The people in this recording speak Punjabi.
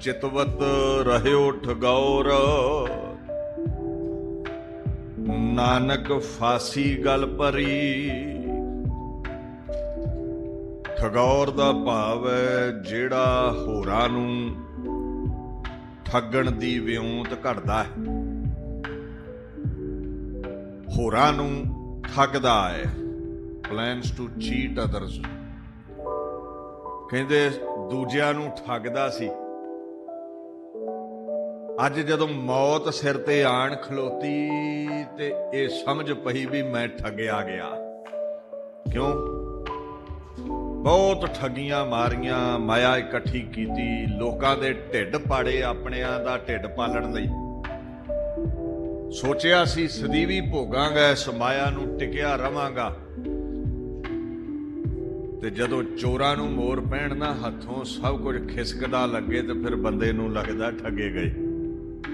ਚਿਤਵਤ ਰਹਿਓ ਠਗੌਰ ਨਾਨਕ ਫਾਸੀ ਗਲ ਪਰੀ ਠਗੌਰ ਦਾ ਭਾਵ ਹੈ ਜਿਹੜਾ ਹੋਰਾਂ ਨੂੰ ਠੱਗਣ ਦੀ ਵਿਉਂਤ ਘੜਦਾ ਹੈ। ਹੋਰਾਂ ਨੂੰ ਠੱਗਦਾ ਹੈ। ਪਲਾਨਸ ਟੂ ਚੀਟ ਅਦਰਸ ਕਹਿੰਦੇ ਦੂਜਿਆਂ ਨੂੰ ਠੱਗਦਾ ਸੀ। ਅੱਜ ਜਦੋਂ ਮੌਤ ਸਿਰ ਤੇ ਆਣ ਖਲੋਤੀ ਤੇ ਇਹ ਸਮਝ ਪਈ ਵੀ ਮੈਂ ਠੱਗਿਆ ਗਿਆ। ਕਿਉਂ? ਬਹੁਤ ਠੱਗੀਆਂ ਮਾਰੀਆਂ, ਮਾਇਆ ਇਕੱਠੀ ਕੀਤੀ, ਲੋਕਾਂ ਦੇ ਢਿੱਡ ਪਾੜੇ ਆਪਣਿਆਂ ਦਾ ਢਿੱਡ ਪਾਲਣ ਲਈ। ਸੋਚਿਆ ਸੀ, ਸਦੀਵੀ ਭੋਗਾਂਗਾ, ਇਸ ਮਾਇਆ ਨੂੰ ਟਿਕਿਆ ਰਵਾਂਗਾ। ਤੇ ਜਦੋਂ ਚੋਰਾਂ ਨੂੰ ਮੋਰ ਪਹਿਣ ਨਾ ਹੱਥੋਂ ਸਭ ਕੁਝ ਖਿਸਕਦਾ ਲੱਗੇ ਤੇ ਫਿਰ ਬੰਦੇ ਨੂੰ ਲੱਗਦਾ ਠੱਗੇ ਗਏ।